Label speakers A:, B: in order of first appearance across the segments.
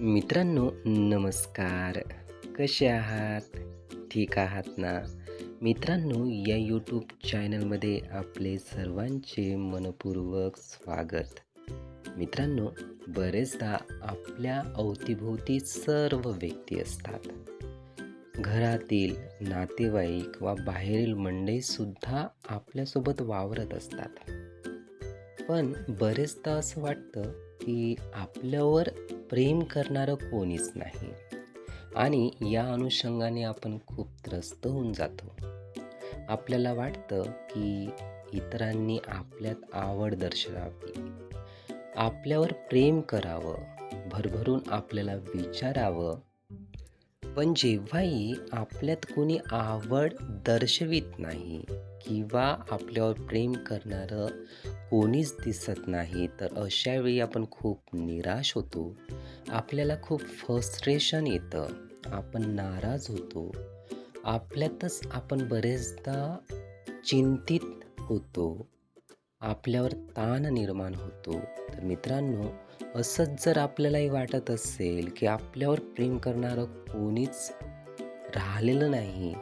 A: मित्रांनो नमस्कार. कसे आहात? ठीक आहात ना? मित्रांनो या यूट्यूब चॅनलमध्ये आपले सर्वांचे मनपूर्वक स्वागत. मित्रांनो बरेचदा आपल्या अवतीभोवती सर्व व्यक्ती असतात. घरातील नातेवाईक वा बाहेरील मंडईसुद्धा आपल्यासोबत वावरत असतात. पण बरेचदा असं वाटतं की आपल्यावर प्रेम करणारं कोणीच नाही. आणि या अनुषंगाने आपण खूप त्रस्त होऊन जातो. आपल्याला वाटतं की इतरांनी आपल्यात आवड दर्शवावी. आपल्यावर प्रेम करावं भरभरून आपल्याला विचारावं पण जेव्हाही आपल्यात कोणी आवड दर्शवित नाही किंवा आपल्यावर प्रेम करणारं कोणीच दिसत नाही तर अशावेळी आपण खूप निराश होतो. आपल्याला खूप फ्रस्ट्रेशन येतं. आपण नाराज होतो. आपल्यातच आपण बरेचदा चिंतित होतो. आपल्यावर ताण निर्माण होतो. तर मित्रांनो असंच जर आपल्यालाही वाटत असेल की आपल्यावर प्रेम करणारं कोणीच राहिलेलं नाही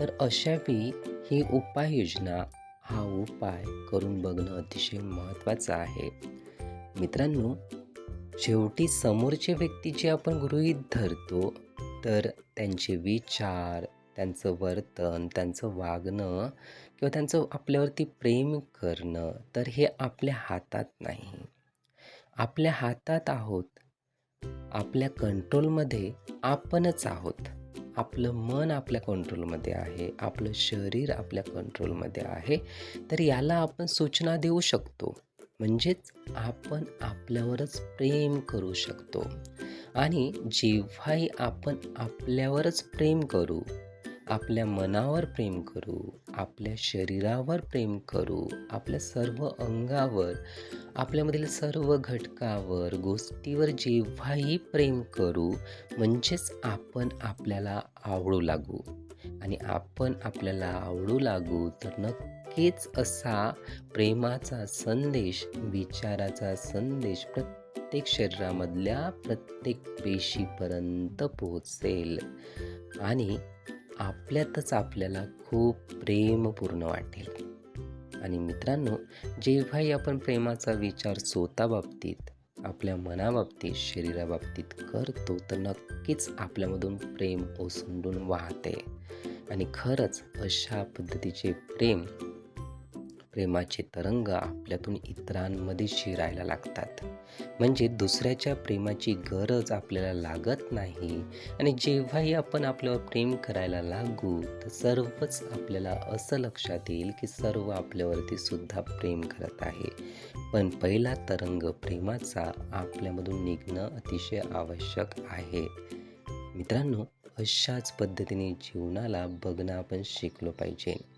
A: तर अशावेळी ही उपाययोजना हा उपाय करून बघणं अतिशय महत्त्वाचं आहे. मित्रांनो शेवटी समोरच्या व्यक्तीचे आपण गृहीत धरतो तर त्यांचे विचार त्यांचं वर्तन त्यांचं वागणं किंवा त्यांचं आपल्यावरती प्रेम करणं तर हे आपल्या हातात नाही. आपल्या हातात आहोत. आपल्या कंट्रोलमध्ये आपणच आहोत. आपलं मन आपल्या कंट्रोलमध्ये आहे. आपलं शरीर आपल्या कंट्रोलमध्ये आहे. तर याला आपण सूचना देऊ शकतो. म्हणजेच आपण आपल्यावरच प्रेम करू शकतो. आणि जेव्हाही आपण आपल्यावरच प्रेम करू आपल्या मनावर प्रेम करू आपल्या शरीरावर प्रेम करू आपल्या सर्व अंगावर आपल्यामधील सर्व घटकावर गोष्टीवर जेव्हाही प्रेम करू म्हणजेच आपण आपल्याला आवडू लागू. आणि आपण आपल्याला आवडू लागू तर नक्कीच असा प्रेमाचा संदेश विचाराचा संदेश प्रत्येक शरीरामधल्या प्रत्येक पेशीपर्यंत पोहोचेल. आणि आपल्यातच आपल्याला खूप प्रेमपूर्ण वाटेल. आणि मित्रांनो जेव्हाही आपण प्रेमाचा विचार स्वतःबाबतीत आपल्या मनाबाबतीत शरीराबाबतीत करतो तर नक्कीच आपल्यामधून प्रेम ओसंडून वाहते. आणि खरंच अशा पद्धतीचे प्रेम प्रेमाचे तरंग आपल्यातून इतरांमध्ये शिरायला लागतात. म्हणजे दुसऱ्याच्या प्रेमाची गरज आपल्याला लागत नाही. आणि जेव्हाही आपण आपल्यावर प्रेम करायला लागू तर सर्वच आपल्याला असं लक्षात येईल की सर्व आपल्यावरती सुद्धा प्रेम करत आहे. पण पहिला तरंग प्रेमाचा आपल्यामधून निघणं अतिशय आवश्यक आहे. मित्रांनो अशाच पद्धतीने जीवनाला बघणं आपण शिकलो पाहिजे.